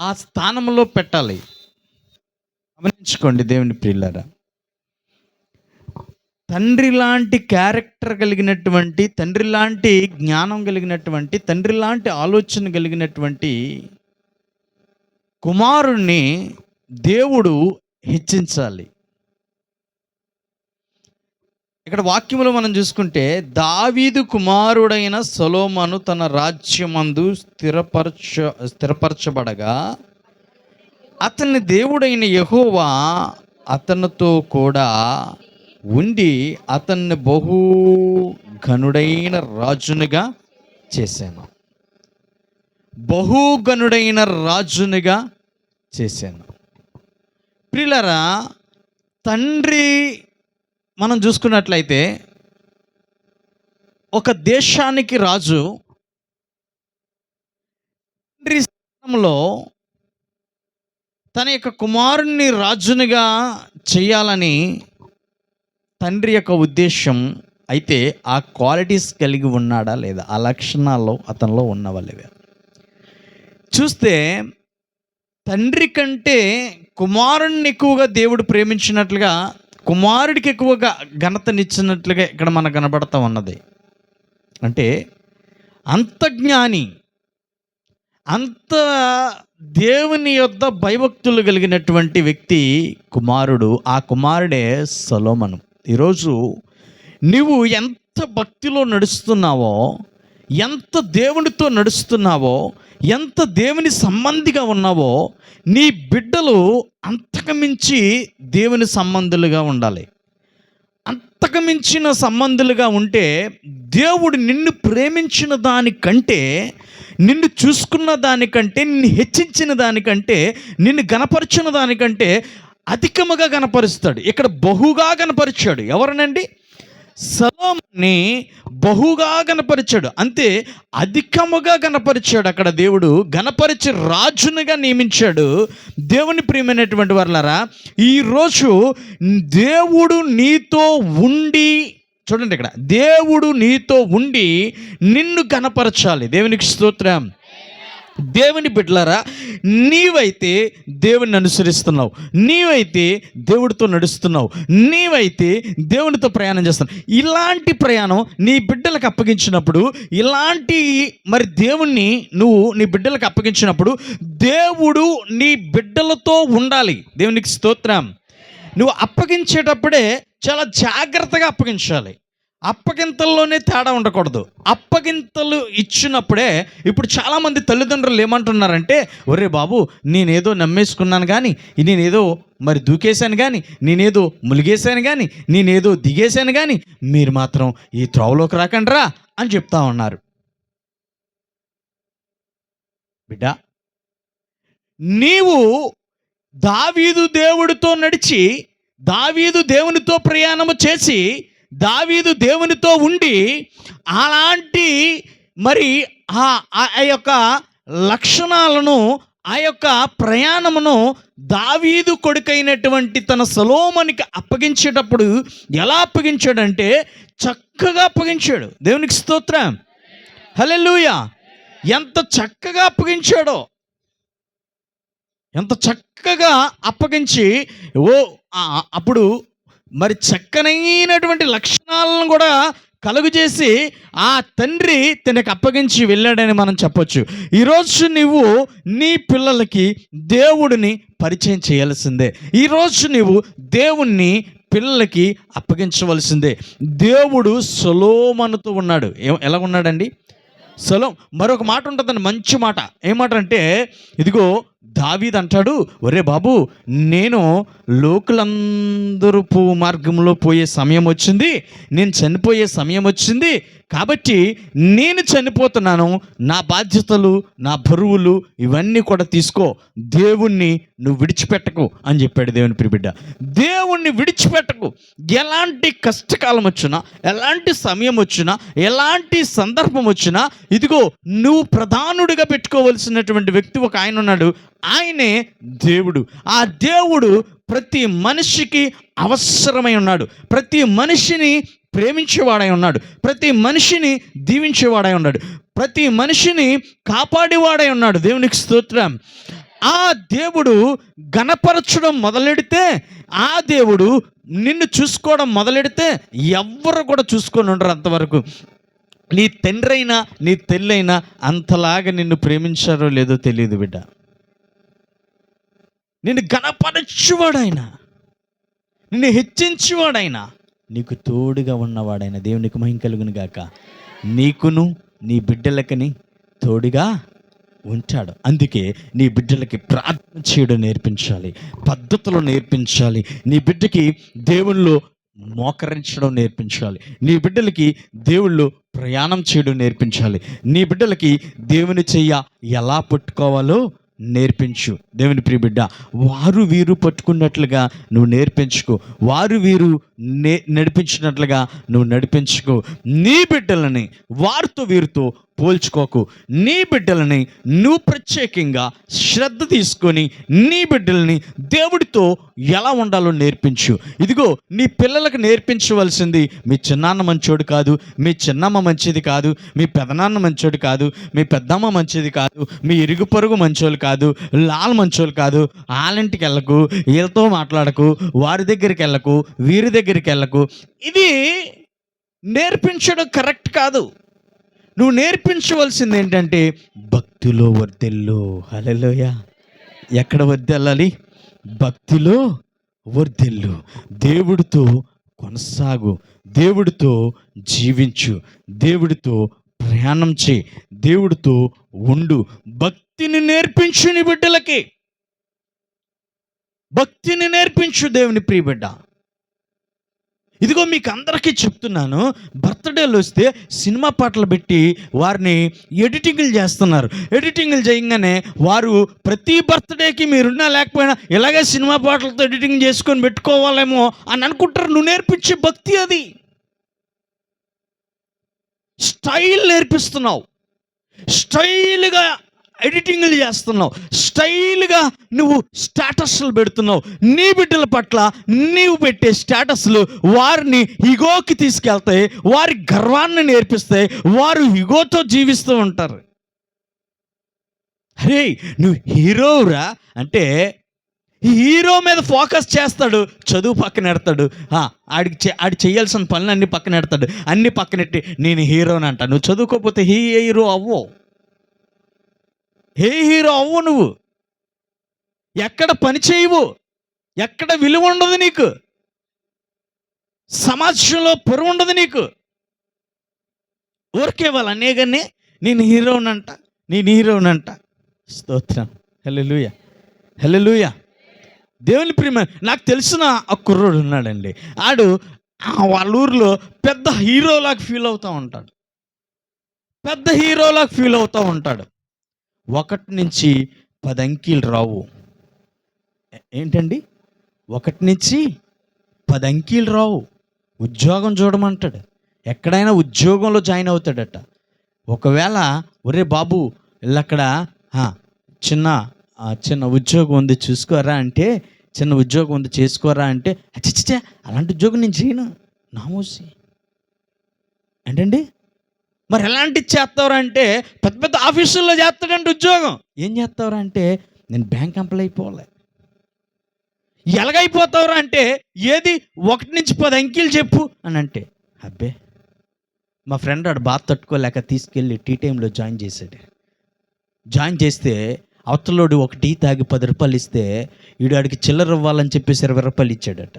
ఆ స్థానంలో పెట్టాలి. గమనించుకోండి దేవుని ప్రియులారా. తండ్రి లాంటి క్యారెక్టర్ కలిగినటువంటి తండ్రి లాంటి జ్ఞానం కలిగినటువంటి తండ్రి లాంటి ఆలోచన కలిగినటువంటి కుమారుణ్ణి దేవుడు హెచ్చించాలి. ఇక్కడ వాక్యంలో మనం చూసుకుంటే దావీదు కుమారుడైన సొలోమను తన రాజ్యమందు స్థిరపరచ స్థిరపరచబడగా అతని దేవుడైన యహోవా అతనితో కూడా ఉండి అతన్ని బహు ఘనుడైన రాజునిగా చేశాను. బహుగనుడైన రాజునిగా చేశాను. ప్రిలరా తండ్రి మనం చూసుకున్నట్లయితే ఒక దేశానికి రాజు తండ్రి స్థానంలో తన యొక్క కుమారుణ్ణి రాజునిగా చేయాలని తండ్రి యొక్క ఉద్దేశం అయితే ఆ క్వాలిటీస్ కలిగి ఉన్నాడా లేదా? ఆ లక్షణాల్లో అతనిలో ఉన్నవాళ్ళవే చూస్తే తండ్రి కంటే కుమారుణ్ణి ఎక్కువగా దేవుడు ప్రేమించినట్లుగా కుమారుడికి ఎక్కువగా ఘనతనిచ్చినట్లుగా ఇక్కడ మనకు కనబడతా ఉన్నది. అంటే అంత జ్ఞాని అంత దేవుని యొద్ద భయభక్తులు కలిగినటువంటి వ్యక్తి కుమారుడు. ఆ కుమారుడే సలోమను. ఈరోజు నువ్వు ఎంత భక్తిలో నడుస్తున్నావో ఎంత దేవునితో నడుస్తున్నావో ఎంత దేవుని సంబంధిగా ఉన్నావో నీ బిడ్డలు అంతకమించి దేవుని సంబంధులుగా ఉండాలి. అంతకమించిన సంబంధులుగా ఉంటే దేవుడు నిన్ను ప్రేమించిన దానికంటే నిన్ను చూసుకున్న దానికంటే నిన్ను హెచ్చించిన దానికంటే నిన్ను గనపరిచిన దానికంటే అధికముగా గనపరుస్తాడు ఇక్కడ బహుగా గనపరిచాడు ఎవరనండి? సలోమని బహుగా గనపరిచాడు అంతే అధికముగా గనపరిచాడు అక్కడ దేవుడు. గనపరిచి రాజునుగా నియమించాడు. దేవుని ప్రియమైనటువంటి వర్లారా ఈరోజు దేవుడు నీతో ఉండి చూడండి ఇక్కడ దేవుడు నీతో ఉండి నిన్ను గనపరచాలి దేవునికి స్తోత్రం. దేవుని బిడ్డలారా నీవైతే దేవుని అనుసరిస్తున్నావు. నీవైతే దేవుడితో నడుస్తున్నావు. నీవైతే దేవునితో ప్రయాణం చేస్తున్నావు. ఇలాంటి ప్రయాణం నీ బిడ్డలకు అప్పగించినప్పుడు ఇలాంటి మరి దేవుణ్ణి నువ్వు నీ బిడ్డలకు అప్పగించినప్పుడు దేవుడు నీ బిడ్డలతో ఉండాలి. దేవునికి స్తోత్రం. నువ్వు అప్పగించేటప్పుడే చాలా జాగ్రత్తగా అప్పగించాలి. అప్పగింతల్లోనే తేడా ఉండకూడదు. అప్పగింతలు ఇచ్చినప్పుడే ఇప్పుడు చాలామంది తల్లిదండ్రులు ఏమంటున్నారంటే ఒరే బాబు నేనేదో నమ్మేసుకున్నాను కానీ నేనేదో మరి దూకేశాను కానీ నేనేదో ములిగేశాను కానీ నేనేదో దిగేశాను కానీ మీరు మాత్రం ఈ త్రోవలోకి రాకండ్రా అని చెప్తా ఉన్నారు. బిడ్డ నీవు దావీదు దేవుడితో నడిచి దావీదు దేవునితో ప్రయాణము చేసి దావీదు దేవునితో ఉండి అలాంటి మరి ఆ ఆ యొక్క లక్షణాలను ఆ యొక్క ప్రయాణమును దావీదు కొడుకైనటువంటి తన సలోమనికి అప్పగించేటప్పుడు ఎలా అప్పగించాడంటే చక్కగా అప్పగించాడు. దేవునికి స్తోత్రం. హల్లెలూయా. ఎంత చక్కగా అప్పగించాడో. ఎంత చక్కగా అప్పగించి ఓ అప్పుడు మరి చక్కనైనటువంటి లక్షణాలను కూడా కలుగుచేసి ఆ తండ్రి తనకు అప్పగించి వెళ్ళాడని మనం చెప్పొచ్చు. ఈరోజు నువ్వు నీ పిల్లలకి దేవుడిని పరిచయం చేయాల్సిందే. ఈరోజు నువ్వు దేవుణ్ణి పిల్లలకి అప్పగించవలసిందే. దేవుడు సొలోమనుతో ఉన్నాడు. ఎలా ఉన్నాడండి? సొలో మరొక మాట ఉంటుందండి మంచి మాట. ఏమాట అంటే ఇదిగో దావీద్ అంటాడు ఒరే బాబు నేను లోకులందరూ పో మార్గంలో పోయే సమయం వచ్చింది నేను చనిపోయే సమయం వచ్చింది కాబట్టి నేను చనిపోతున్నాను నా బాధ్యతలు నా బరువులు ఇవన్నీ కూడా తీసుకో. దేవుణ్ణి నువ్వు విడిచిపెట్టకు అని చెప్పాడు దేవుని ప్రిబిడ్డ దేవుణ్ణి విడిచిపెట్టకు. ఎలాంటి కష్టకాలం వచ్చినా ఎలాంటి సమయం వచ్చినా ఎలాంటి సందర్భం వచ్చినా ఇదిగో నువ్వు ప్రధానుడిగా పెట్టుకోవలసినటువంటి వ్యక్తి ఒక ఆయన ఉన్నాడు. ఆయనే దేవుడు. ఆ దేవుడు ప్రతి మనిషికి అవసరమై ఉన్నాడు. ప్రతి మనిషిని ప్రేమించేవాడై ఉన్నాడు. ప్రతి మనిషిని దీవించేవాడై ఉన్నాడు. ప్రతి మనిషిని కాపాడేవాడై ఉన్నాడు. దేవునికి స్తోత్రం. ఆ దేవుడు గణపరచడం మొదలెడితే ఆ దేవుడు నిన్ను చూసుకోవడం మొదలెడితే ఎవ్వరు కూడా చూసుకొని ఉండరు అంతవరకు. నీ తండ్రైనా నీ తెల్లైనా అంతలాగా నిన్ను ప్రేమించారో లేదో తెలియదు బిడ్డ. నిన్ను గణపరచువాడైనా నిన్ను హెచ్చించేవాడైనా నీకు తోడుగా ఉన్నవాడైన దేవునికి మహిం కలుగును గాక. నీకును నీ బిడ్డలకని తోడుగా ఉంటాడు. అందుకే నీ బిడ్డలకి ప్రార్థన చేయడం నేర్పించాలి. పద్ధతులు నేర్పించాలి. నీ బిడ్డకి దేవుళ్ళు మోకరించడం నేర్పించాలి. నీ బిడ్డలకి దేవుళ్ళు ప్రయాణం చేయడం నేర్పించాలి. నీ బిడ్డలకి దేవుని చెయ్య ఎలా పట్టుకోవాలో నేర్పించు. దేవుని ప్రియబిడ్డ వారు వీరు పట్టుకున్నట్లుగా నువ్వు నేర్పించుకో. వారు వీరు నే నడిపించినట్లుగా నువ్వు నడిపించుకో. నీ బిడ్డలని వారితో వీరితో పోల్చుకోకు. నీ బిడ్డలని నువ్వు ప్రత్యేకంగా శ్రద్ధ తీసుకొని నీ బిడ్డలని దేవుడితో ఎలా ఉండాలో నేర్పించు. ఇదిగో నీ పిల్లలకు నేర్పించవలసింది మీ చిన్నాన్న మంచోడు కాదు మీ చిన్నమ్మ మంచిది కాదు మీ పెదనాన్న మంచోడు కాదు మీ పెద్దమ్మ మంచిది కాదు మీ ఇరుగు పొరుగు మంచోళ్ళు కాదు లాల్ మంచోళ్ళు కాదు వాళ్ళింటికి వెళ్ళకు వీళ్ళతో మాట్లాడకు వారి దగ్గరికి వెళ్ళకు వీరి దగ్గరికి వెళ్ళకు. ఇది నేర్పించడం కరెక్ట్ కాదు. నువ్వు నేర్పించవలసింది ఏంటంటే భక్తిలో వర్దెల్లు హలోయ ఎక్కడ వర్దెల్లాలి భక్తిలో వర్దెల్లు దేవుడితో కొనసాగు. దేవుడితో జీవించు. దేవుడితో ప్రయాణం చేయి. దేవుడితో ఉండు. భక్తిని నేర్పించు నీ బిడ్డలకి. భక్తిని నేర్పించు దేవుని ప్రియబిడ్డ. ఇదిగో మీకు అందరికీ చెప్తున్నాను బర్త్డేలు వస్తే సినిమా పాటలు పెట్టి వారిని ఎడిటింగ్లు చేస్తున్నారు. ఎడిటింగ్లు చేయగానే వారు ప్రతి బర్త్డేకి మీరున్నా లేకపోయినా ఇలాగే సినిమా పాటలతో ఎడిటింగ్ చేసుకొని పెట్టుకోవాలేమో అని అనుకుంటారు. నువ్వు నేర్పించే భక్తి అది. స్టైల్ నేర్పిస్తున్నావు. స్టైల్గా ఎడిటింగ్లు చేస్తున్నావు. స్టైల్గా నువ్వు స్టేటస్లు పెడుతున్నావు. నీ బిడ్డల పట్ల నీవు పెట్టే స్టేటస్లు వారిని ఇగోకి తీసుకెళ్తాయి వారి గర్వాన్ని నేర్పిస్తాయి వారు ఇగోతో జీవిస్తూ ఉంటారు. అరే నువ్వు హీరోరా అంటే హీరో మీద ఫోకస్ చేస్తాడు చదువు పక్కన ఎడతాడు. ఆడికి చె ఆడి చేయాల్సిన పనులు అన్ని పక్కన ఎడతాడు. అన్ని పక్కనెట్టి నేను హీరోని అంట. నువ్వు చదువుకోకపోతే హీ హీరో అవ్వో హే హీరో అవ్వు నువ్వు. ఎక్కడ పని చేయవు. ఎక్కడ విలువ ఉండదు నీకు. సమాజంలో పొరుగు ఉండదు నీకు. ఊరికే వాళ్ళు అనేగానే నేను హీరోనంట నేను హీరోనంట స్తోత్రం. హల్లెలూయా. హల్లెలూయా. దేవుని ప్రేమ నాకు తెలిసిన ఆ కుర్రోడు ఉన్నాడండి. ఆడు వాళ్ళ ఊర్లో పెద్ద హీరోలాగా ఫీల్ అవుతూ ఉంటాడు. పెద్ద హీరోలాగా ఫీల్ అవుతూ ఉంటాడు. ఒకటి నుంచి పది అంకీలు రావు. ఏంటండి? ఒకటి నుంచి పది అంకీలు రావు. ఉద్యోగం చూడమంటాడు. ఎక్కడైనా ఉద్యోగంలో జాయిన్ అవుతాడట. ఒకవేళ ఒరే బాబు వీళ్ళక్కడ అక్కడ చిన్న చిన్న ఉద్యోగం ఉంది చూసుకోరా అంటే చిన్న ఉద్యోగం ఉంది చేసుకోరా అంటే అచ్చిచ్చే అలాంటి ఉద్యోగం నేను చేయను. నామోసి. ఏంటండి? మరి ఎలాంటి చేస్తావురా అంటే పెద్ద పెద్ద ఆఫీసుల్లో చేస్తాడంటే ఉద్యోగం. ఏం చేస్తావురా అంటే నేను బ్యాంక్ ఎంప్లాయ్ అయిపోవాలి ఎలాగైపోతావురా అంటే ఏది ఒకటి నుంచి పది అంకెలు చెప్పు అని అంటే అబ్బే మా ఫ్రెండ్ ఆడు బాధ తట్టుకోలేక తీసుకెళ్ళి టీ టైంలో జాయిన్ చేశాడు. జాయిన్ చేస్తే అవతలోడు ఒక టీ తాగి పది రూపాయలు ఇస్తే ఈడు ఆడికి చిల్లర ఇవ్వాలని చెప్పేసి ఇరవై రూపాయలు ఇచ్చాడట.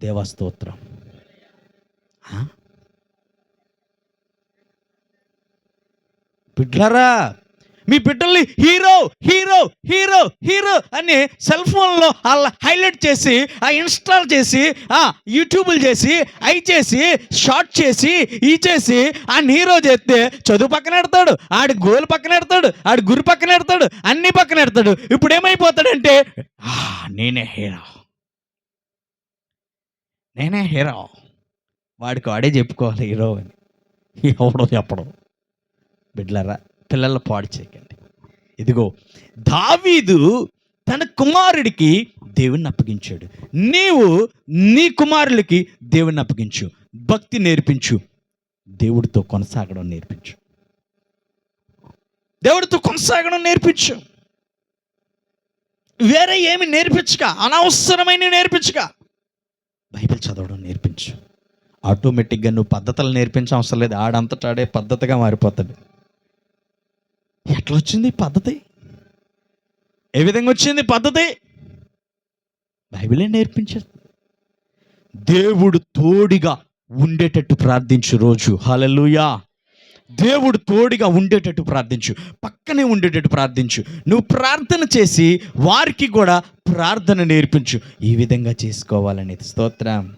దేవాస్తోత్రం బిడ్లరా మీ బిడ్డల్ని హీరో హీరో హీరో హీరో అని సెల్ ఫోన్లో అలా హైలైట్ చేసి ఆ ఇన్స్టాల్ చేసి ఆ యూట్యూబ్లు చేసి అవి చేసి షార్ట్ చేసి ఈ చేసి ఆ హీరో చేస్తే చదువు పక్కన ఎడతాడు ఆడి గోల్ పక్కన ఎడతాడు ఆడి గురి పక్కన ఎడతాడు అన్ని పక్కన ఎడతాడు ఇప్పుడు ఏమైపోతాడంటే "ఆ, నేనే హీరో. నేనే హీరో. వాడికి వాడే చెప్పుకోవాలి హీరో అని ఎవడో చెప్పడం. బిడ్లరా పిల్లల పాడు చేయకండి. ఇదిగో దావీదు తన కుమారుడికి దేవుణ్ణి అప్పగించాడు. నీవు నీ కుమారులకి దేవుణ్ణి అప్పగించు. భక్తి నేర్పించు. దేవుడితో కొనసాగడం నేర్పించు. దేవుడితో కొనసాగడం నేర్పించు. వేరే ఏమి నేర్పించక అనవసరమైన నేర్పించక బైబిల్ చదవడం నేర్పించు. ఆటోమేటిక్గా నువ్వు పద్ధతులు నేర్పించే అవసరం లేదు. ఆడంతటాడే పద్ధతిగా మారిపోతాడు. ఎట్లా వచ్చింది పద్ధతి? ఏ విధంగా వచ్చింది పద్ధతి? బైబిలే నేర్పించారు? దేవుడు తోడిగా ఉండేటట్టు ప్రార్థించు రోజు. హలలుయా దేవుడు తోడిగా ఉండేటట్టు ప్రార్థించు. పక్కనే ఉండేటట్టు ప్రార్థించు. నువ్వు ప్రార్థన చేసి వారికి కూడా ప్రార్థన నేర్పించు. ఈ విధంగా చేసుకోవాలని స్తోత్రం.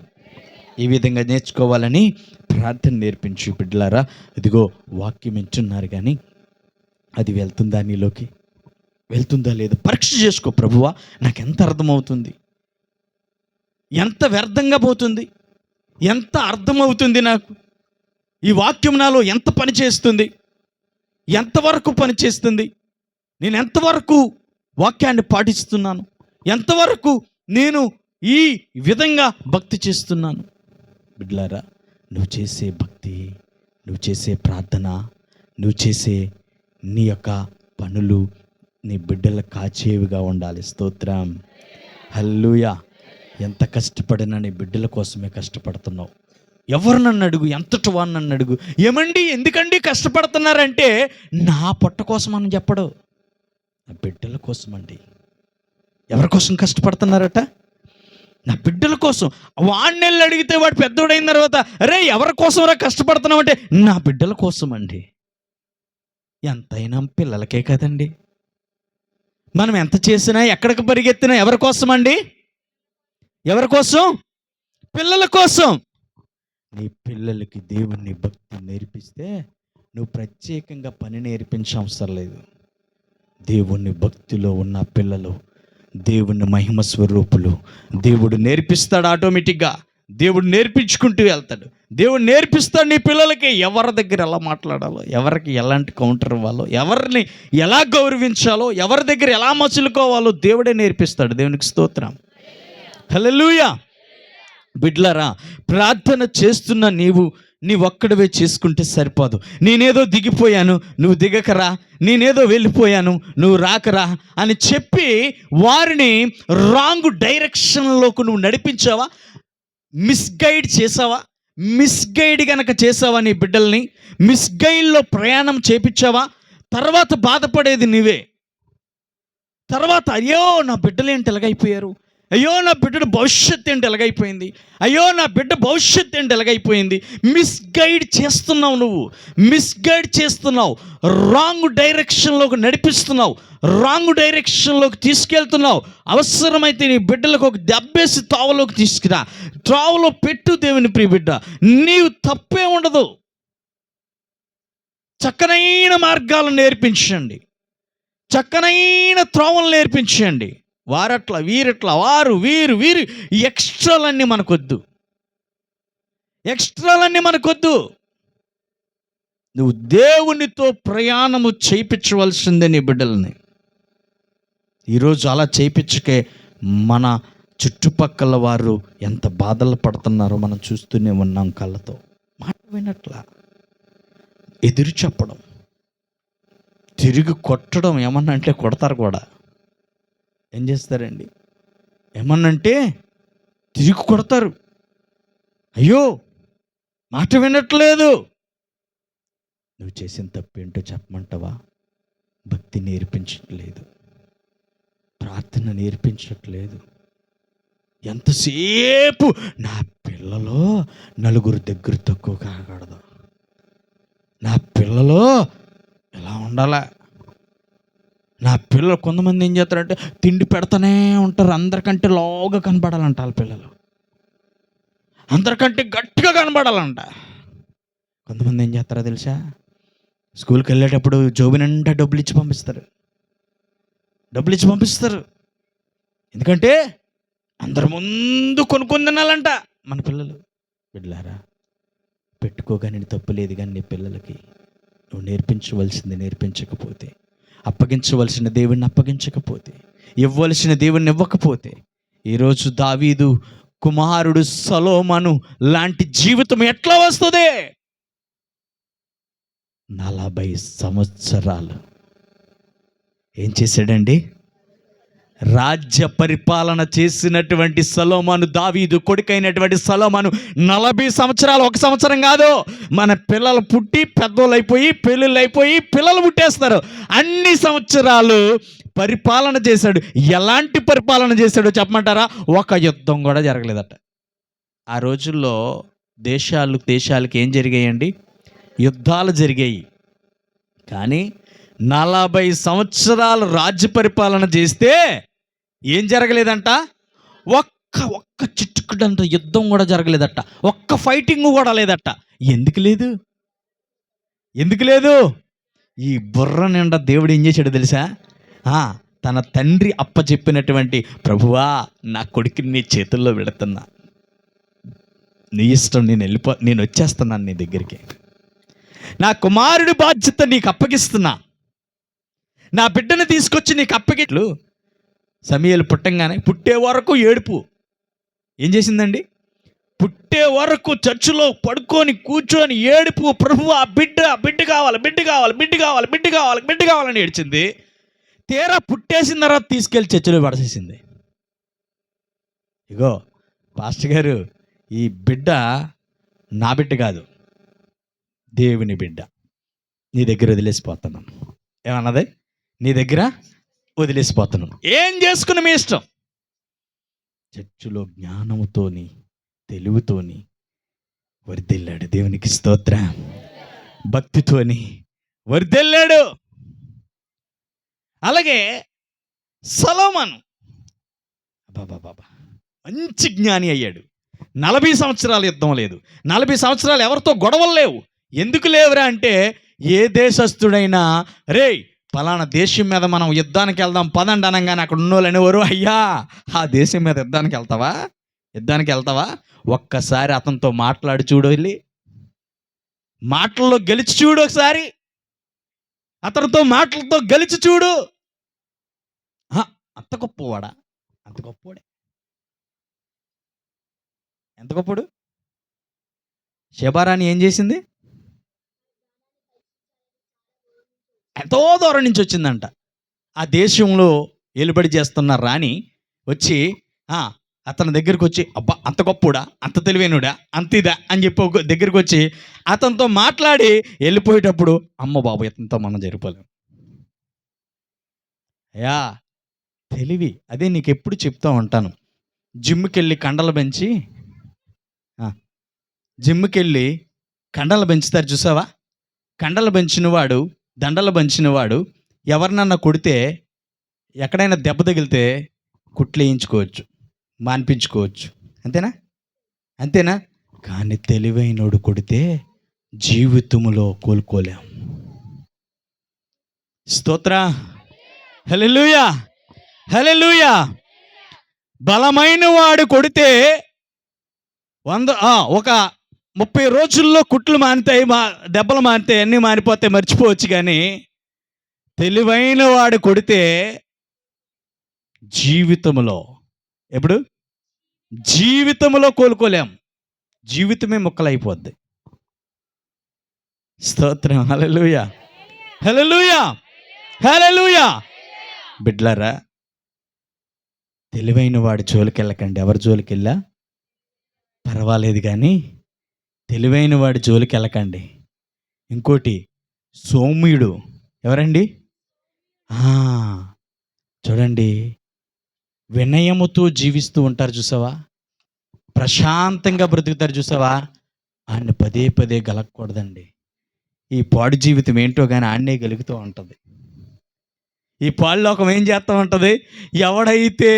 ఈ విధంగా నేర్చుకోవాలని ప్రార్థన నేర్పించు బిడ్డలారా. ఇదిగో వాక్యం ఎంచున్నారు కానీ అది వెళ్తుందా నీలోకి? వెళ్తుందా లేదా? పరీక్ష చేసుకో ప్రభువా నాకు ఎంత అర్థమవుతుంది? ఎంత వ్యర్థంగా పోతుంది? ఎంత అర్థమవుతుంది నాకు? ఈ వాక్యం నాలో ఎంత పని చేస్తుంది? ఎంతవరకు పనిచేస్తుంది నేను ఎంతవరకు వాక్యాన్ని పాటిస్తున్నాను? ఎంతవరకు నేను ఈ విధంగా భక్తి చేస్తున్నాను? బిడ్లారా నువ్వు చేసే భక్తి నువ్వు చేసే ప్రార్థన నువ్వు చేసే నీ యొక్క పనులు నీ బిడ్డల కాచేవిగా ఉండాలి. స్తోత్రం. హల్లుయా ఎంత కష్టపడినా నీ బిడ్డల కోసమే కష్టపడుతున్నావు. ఎవరు నన్ను అడుగు? ఎంతటి వాడు నన్ను అడుగు? ఏమండి? ఎందుకండి కష్టపడుతున్నారంటే నా పొట్ట కోసం అని చెప్పడు. నా బిడ్డల కోసం అండి ఎవరి కోసం కష్టపడుతున్నారట? నా బిడ్డల కోసం. వాడిని అడిగితే వాడు పెద్దోడైన తర్వాత రే ఎవరి కోసంరా కష్టపడుతున్నావు? అంటే నా బిడ్డల కోసం అండి ఎంతైనా పిల్లలకే కదండి. మనం ఎంత చేసినా ఎక్కడికి పరిగెత్తినా ఎవరి కోసం అండి ఎవరి కోసం? పిల్లల కోసం. నీ పిల్లలకి దేవుని భక్తి నేర్పిస్తే నువ్వు ప్రత్యేకంగా పని నేర్పించే అవసరం లేదు. దేవుని భక్తిలో ఉన్న పిల్లలు దేవుని మహిమ స్వరూపులు దేవుడు నేర్పిస్తాడు ఆటోమేటిక్గా. దేవుడు నేర్పించుకుంటూ వెళ్తాడు. దేవుడు నేర్పిస్తాడు నీ పిల్లలకి. ఎవరి దగ్గర ఎలా మాట్లాడాలో ఎవరికి ఎలాంటి కౌంటర్ ఇవ్వాలో ఎవరిని ఎలా గౌరవించాలో ఎవరి దగ్గర ఎలా మసులుకోవాలో దేవుడే నేర్పిస్తాడు. దేవునికి స్తోత్రం. హలలుయా బిడ్లరా ప్రార్థన చేస్తున్న నీవు నీ ఒక్కడివే చేసుకుంటే సరిపోదు. నేనేదో దిగిపోయాను నువ్వు దిగకరా నేనేదో వెళ్ళిపోయాను నువ్వు రాకరా అని చెప్పి వారిని రాంగ్ డైరెక్షన్లోకి నువ్వు నడిపించావా? మిస్గైడ్ చేసావా? మిస్గైడ్ గనక చేసావా నీ బిడ్డల్ని? మిస్గైడ్లో ప్రయాణం చేపించావా? తర్వాత బాధపడేది నీవే. తర్వాత అయ్యో నా బిడ్డలు ఏంటి ఎలాగైపోయారు అయ్యో నా బిడ్డ భవిష్యత్తు ఏంటి ఎలాగైపోయింది? అయ్యో నా బిడ్డ భవిష్యత్తు ఏంటి ఎలాగైపోయింది? మిస్గైడ్ చేస్తున్నావు నువ్వు. మిస్గైడ్ చేస్తున్నావు. రాంగ్ డైరెక్షన్లోకి నడిపిస్తున్నావు. రాంగ్ డైరెక్షన్లోకి తీసుకెళ్తున్నావు. అవసరమైతే నీ బిడ్డలకు ఒక దెబ్బేసి తావలోకి తీసుకురా. త్రావలో పెట్టు దేవుని ప్రియ బిడ్డ. నీవు తప్పే ఉండదు. చక్కనైన మార్గాలను నేర్పించండి. చక్కనైన త్రోవలు నేర్పించండి. వారట్లా వీరట్ల వారు వీరు వీరు. ఈ ఎక్స్ట్రాలన్నీ మనకొద్దు. ఎక్స్ట్రాలన్నీ మనకొద్దు. నువ్వు దేవునితో ప్రయాణము చేయించవలసిందే నీ బిడ్డలని. ఈరోజు అలా చేయించకే మన చుట్టుపక్కల వారు ఎంత బాధలు పడుతున్నారో మనం చూస్తూనే ఉన్నాం కళ్ళతో. మాట వినట్లా. ఎదురు చెప్పడం. తిరిగి కొట్టడం ఏమన్నా అంటే కొడతారు కూడా. ఏం చేస్తారండి? ఏమన్నంటే తిరిగి కొడతారు. అయ్యో మాట వినట్లేదు. నువ్వు చేసిన తప్పేంటో చెప్పమంటావా? భక్తి నేర్పించట్లేదు. ప్రార్థన నేర్పించట్లేదు. ఎంతసేపు నా పిల్లలో నలుగురు దగ్గర తక్కువ కాకూడదు నా పిల్లలో ఎలా ఉండాలా? నా పిల్లలు కొంతమంది ఏం చేస్తారంటే తిండి పెడతానే ఉంటారు. అందరికంటే లోగా కనబడాలంట వాళ్ళ పిల్లలు. అందరికంటే గట్టిగా కనబడాలంట. కొంతమంది ఏం చేస్తారో తెలుసా? స్కూల్కి వెళ్ళేటప్పుడు జోబి నిండా డబ్బులు ఇచ్చి పంపిస్తారు. డబ్బులు ఇచ్చి పంపిస్తారు. ఎందుకంటే అందరి ముందు కొనుక్కొని తినాలంట మన పిల్లలు. బిడ్డలారా పెట్టుకోగానే తప్పు లేదు కానీ నీ పిల్లలకి నువ్వు నేర్పించవలసింది నేర్పించకపోతే. అప్పగించవలసిన దేవుణ్ణి అప్పగించకపోతే ఇవ్వవలసిన దేవుణ్ణి ఇవ్వకపోతే ఈరోజు దావీదు కుమారుడు సలోమను లాంటి జీవితం ఎట్లా వస్తుంది? నలభై సంవత్సరాలు. ఏం చేశాడండి? రాజ్య పరిపాలన చేసినటువంటి సలోమాను దావీదు కొడుకైనటువంటి సలోమాను నలభై సంవత్సరాలు ఒక సంవత్సరం కాదు. మన పిల్లలు పుట్టి పెద్దోళ్ళు అయిపోయి పెళ్ళిళ్ళు అయిపోయి పిల్లలు పుట్టేస్తారు అన్ని సంవత్సరాలు పరిపాలన చేశాడు. ఎలాంటి పరిపాలన చేశాడో చెప్పమంటారా? ఒక యుద్ధం కూడా జరగలేదట. ఆ రోజుల్లో దేశాలు దేశాలకు ఏం జరిగాయండి? యుద్ధాలు జరిగాయి. కానీ నలభై సంవత్సరాలు రాజ్య పరిపాలన చేస్తే ఏం జరగలేదంట? ఒక్క ఒక్క చిట్టుకుడంత యుద్ధం కూడా జరగలేదట. ఒక్క ఫైటింగ్ కూడా లేదట. ఎందుకు లేదు? ఎందుకు లేదు? ఈ బుర్ర నిండా దేవుడు ఏం చేశాడు తెలుసా? తన తండ్రి అప్పచెప్పినటువంటి ప్రభువా నా కొడుకుని నీ చేతుల్లో పెడుతున్నా. నీ ఇష్టం నేను వెళ్ళిపో నేను వచ్చేస్తున్నాను నీ దగ్గరికి. నా కుమారుడి బాధ్యత నీకు అప్పగిస్తున్నా. నా బిడ్డను తీసుకొచ్చి నీకు అప్పగిట్లు. సమయాలు పుట్టంగానే పుట్టే వరకు ఏడుపు. ఏం చేసిందండి? పుట్టే వరకు చర్చిలో పడుకొని కూర్చొని ఏడుపు. ప్రభు ఆ బిడ్డ బిడ్డ కావాలి బిడ్డ కావాలి బిడ్డ కావాలి బిడ్డ కావాలి బిడ్డ కావాలని ఏడ్చింది. తీరా పుట్టేసిన తర్వాత తీసుకెళ్ళి చర్చిలో పడసేసింది. ఇగో పాస్టర్ గారు ఈ బిడ్డ నా బిడ్డ కాదు. దేవుని బిడ్డ. నీ దగ్గర వదిలేసిపోతున్నాను ఏమన్నది? దగ్గర వదిలేసిపోతున్నాను. ఏం చేసుకుని మీ ఇష్టం? చర్చిలో జ్ఞానముతోని తెలివితోని వర్దిల్లాడు దేవునికి స్తోత్ర. భక్తితోని వర్దిల్లాడు. అలాగే సలోమాను బాబా మంచి జ్ఞాని అయ్యాడు. నలభై సంవత్సరాల యుద్ధం లేదు. నలభై సంవత్సరాలు ఎవరితో గొడవలు లేవు. ఎందుకు లేవురా అంటే ఏ దేశస్థుడైనా రే పలానా దేశం మీద మనం యుద్ధానికి వెళ్దాం పదండి అనగానే అక్కడ ఉన్నోళ్ళు అనేవారు అయ్యా ఆ దేశం మీద యుద్ధానికి వెళ్తావా? యుద్ధానికి వెళ్తావా? ఒక్కసారి అతనితో మాట్లాడి చూడు వెళ్ళి. మాటల్లో గెలిచి చూడు ఒకసారి. అతనితో మాటలతో గెలిచి చూడు. అంత గొప్పవాడా? అంత గొప్పవాడే. ఎంత గొప్పడు? శబారాణి ఏం చేసింది? ఎంతో దూరం నుంచి వచ్చిందంట. ఆ దేశంలో ఏలుబడి చేస్తున్న రాణి వచ్చి అతని దగ్గరికి వచ్చి అబ్బా అంత గొప్పడా అంత తెలివైనడా అంత ఇదా? అని చెప్పి ఒక దగ్గరికి వచ్చి అతనితో మాట్లాడి వెళ్ళిపోయేటప్పుడు అమ్మ బాబు ఇతనితో మనం జరిపోలేము అయ్యా తెలివి అదే నీకు ఎప్పుడు చెప్తూ ఉంటాను. జిమ్కి వెళ్ళి కండలు పెంచి జిమ్కి వెళ్ళి కండలు పెంచుతారు చూసావా? కండలు పెంచిన వాడు దండలు పెంచినవాడు ఎవరినన్నా కొడితే ఎక్కడైనా దెబ్బ తగిలితే కుట్లేయించుకోవచ్చు మాన్పించుకోవచ్చు. అంతేనా? అంతేనా? కానీ తెలివైనోడు కొడితే జీవితములో కోలుకోలేం. స్తోత్ర. హలెలుయా హలెలుయా బలమైన వాడు కొడితే వంద ఒక ముప్పై రోజుల్లో కుట్లు మానితాయి మా దెబ్బలు మానితాయి అన్నీ మానిపోతే మర్చిపోవచ్చు కానీ తెలివైన వాడు కొడితే జీవితంలో ఎప్పుడు? జీవితంలో కోలుకోలేం. జీవితమే ముక్కలైపోద్ది. స్తోత్రం. హలలుయా హలలుయా హలలుయా బిడ్లరా తెలివైన వాడి జోలికెళ్ళకండి. ఎవరి జోలికెళ్ళా? పర్వాలేదు కానీ తెలివైన వాడి జోలికి వెళ్ళకండి ఇంకోటి సోమ్యుడు. ఎవరండి? చూడండి. వినయముతో జీవిస్తూ ఉంటారు చూసావా? ప్రశాంతంగా బ్రతుకుతారు చూసావా? ఆయన్ని పదే పదే గలకూడదండి ఈ పాడు జీవితం ఏంటో కానీ ఆడనే గలుగుతూ ఉంటుంది. ఈ పాడులోకం ఏం చేస్తూ ఉంటుంది? ఎవడైతే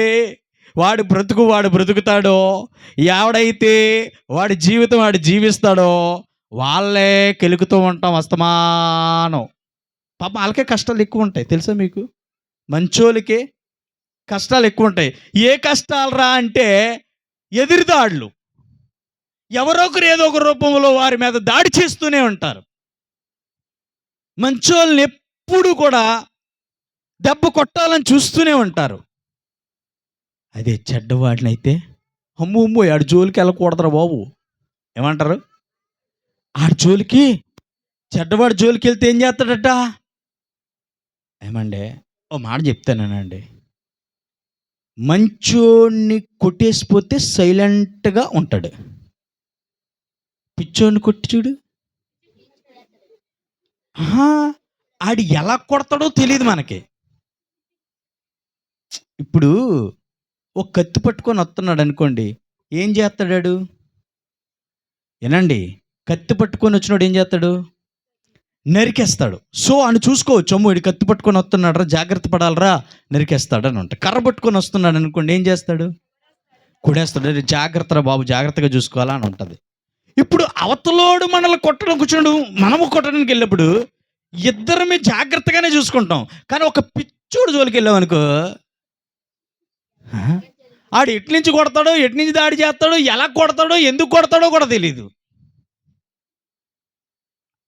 వాడు బ్రతుకు వాడు బ్రతుకుతాడో? ఎవడైతే వాడి జీవితం వాడు జీవిస్తాడో వాళ్ళే కెలుకుతూ ఉంటాం అస్తమానం. పాప వాళ్ళకే కష్టాలు ఎక్కువ ఉంటాయి తెలుసా మీకు? మంచోళ్ళకే కష్టాలు ఎక్కువ ఉంటాయి. ఏ కష్టాలు రా అంటే ఎదురుదాడులు. ఎవరొకరు ఏదో ఒక రూపంలో వారి మీద దాడి చేస్తూనే ఉంటారు. మంచోళ్ళని ఎప్పుడు కూడా దెబ్బ కొట్టాలని చూస్తూనే ఉంటారు. అదే చెడ్డవాడినైతే అమ్ము అమ్ము ఆడి జోలికి వెళ్ళకూడదురా బాబు. ఏమంటారు? ఆడి జోలికి చెడ్డవాడి జోలికి వెళ్తే ఏం చేస్తాడట? ఏమండే ఓ మాట చెప్తానండి మంచోడిని కొట్టేసిపోతే సైలెంట్గా ఉంటాడు. పిచ్చోడిని కొట్టి చూడు. ఆడి ఆడు ఎలా కొడతాడో తెలియదు మనకి. ఇప్పుడు ఒక కత్తి పట్టుకొని వస్తున్నాడు అనుకోండి ఏం చేస్తాడాడు? ఏనండి కత్తి పట్టుకొని వచ్చినాడు ఏం చేస్తాడు? నరికేస్తాడు. సో అని చూసుకోవచ్చు అమ్మో ఇడు కత్తి పట్టుకొని వస్తున్నాడు రా జాగ్రత్త పడాలరా నరికేస్తాడు అని ఉంటాడు కర్ర పట్టుకొని వస్తున్నాడు అనుకోండి ఏం చేస్తాడు? కొడేస్తాడు "అరే, జాగ్రత్త బాబు జాగ్రత్తగా చూసుకోవాలా అని ఉంటుంది. ఇప్పుడు అవతలోడు మనల్ని కొట్టడం కూర్చున్నాడు మనము కొట్టడానికి వెళ్ళినప్పుడు ఇద్దరమే జాగ్రత్తగానే చూసుకుంటాం. కానీ ఒక పిచ్చోడు జోలికి వెళ్ళామనుకో ఆడు ఎటు నుంచి కొడతాడో ఎటు నుంచి దాడి చేస్తాడో ఎలా కొడతాడో ఎందుకు కొడతాడో కూడా తెలియదు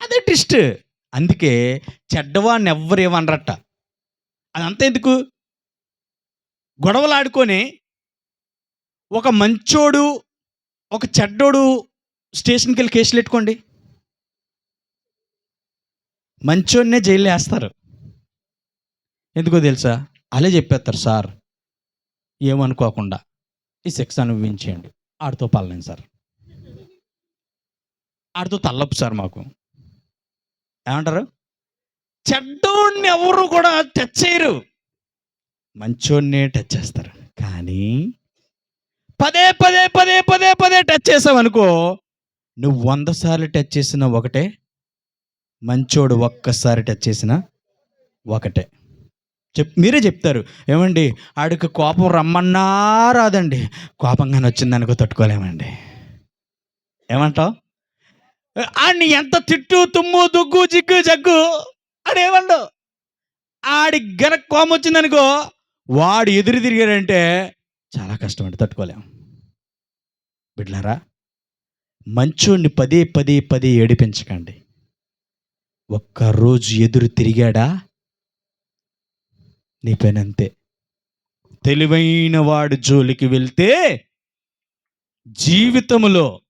అదే ట్విస్ట్. అందుకే చెడ్డవాడిని ఎవ్వరు ఏమనరట అదంతా ఎందుకు? గొడవలు ఆడుకొని ఒక మంచోడు ఒక చెడ్డోడు స్టేషన్కి వెళ్ళి కేసులు పెట్టుకోండి. మంచోడినే జైలు వేస్తారు. ఎందుకో తెలుసా? అలా చెప్పేస్తారు సార్ ఏమనుకోకుండా ఈ శిక్ష అనుభవించేయండి. ఆడితో పల్లెండి సార్. ఆడితో తల్లపు సార్ మాకు. ఏమంటారు? చెడ్డోడిని ఎవరు కూడా టచ్ చేయరు. మంచోడినే టచ్ చేస్తారు. కానీ పదే పదే పదే పదే పదే టచ్ చేసావనుకో నువ్వు వంద సార్లు టచ్ చేసిన ఒకటే మంచోడు ఒక్కసారి టచ్ చేసిన ఒకటే. చెప్ మీరే చెప్తారు. ఏమండి? ఆడికి కోపం రమ్మన్నా రాదండి. కోపంగానే వచ్చిందనుకో తట్టుకోలేమండి. ఏమంటావు? ఆడిని ఎంత తిట్టు తుమ్ము దుగ్గు జిగ్గు జగ్గు అని ఏమండవు ఆడి గనక కోపం వచ్చిందనుకో వాడు ఎదురు తిరిగాడంటే చాలా కష్టం అండి తట్టుకోలేము బిడ్లారా మంచోడిని పదే పదే పదే ఏడిపించకండి. ఒక్కరోజు ఎదురు తిరిగాడా? నీ పనంతే. తెలివైన వాడు జోలికి వెళ్తే జీవితంలో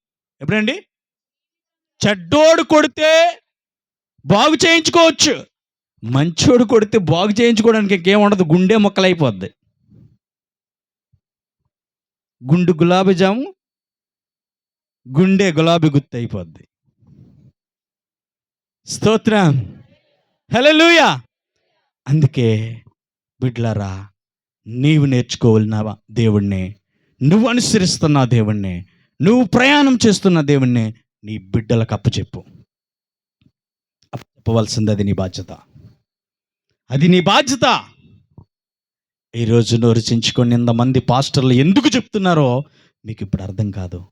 ఎప్పుడండి? చెడ్డోడు కొడితే బాగు చేయించుకోవచ్చు. మంచోడు కొడితే బాగు చేయించుకోవడానికి ఇంకేం ఉండదు. గుండె మొక్కలైపోద్ది. గుండు గులాబీ జాము గుండె గులాబీ గుత్తి అయిపోద్ది. స్తోత్రం. లూయా అందుకే బిడ్లరా నీవు నేర్చుకోవాలిన దేవుణ్ణి నువ్వు అనుసరిస్తున్న దేవుణ్ణి నువ్వు ప్రయాణం చేస్తున్న దేవుణ్ణి నీ బిడ్డలకు అప్పచెప్పు. అప్పవలసింది అది నీ బాధ్యత. అది నీ బాధ్యత. ఈరోజు రచించుకొని ఇంతమంది పాస్టర్లు ఎందుకు చెప్తున్నారో మీకు ఇప్పుడు అర్థం కాదు.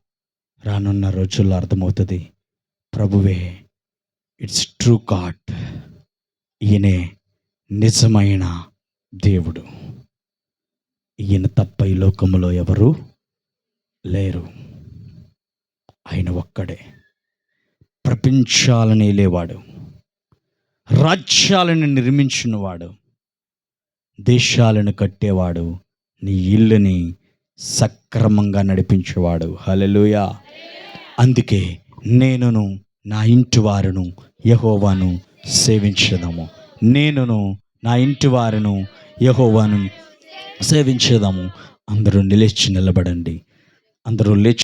రానున్న రోజుల్లో అర్థమవుతుంది. ప్రభువే ఇట్స్ ట్రూ గాడ్. ఈయనే నిజమైన దేవుడు. ఈయన తప్ప ఈ లోకంలో ఎవరు లేరు. ఆయన ఒక్కడే. ప్రపంచాలని లేవాడు. రాజ్యాలను నిర్మించినవాడు. దేశాలను కట్టేవాడు. నీ ఇల్లుని సక్రమంగా నడిపించేవాడు. హలలుయా అందుకే నేనును నా ఇంటి వారును యహోవాను సేవించదము. నేనును నా ఇంటి వారును యహోవాను సేవించేదాము. అందరూ నిలిచి నిలబడండి. అందరూ లేచి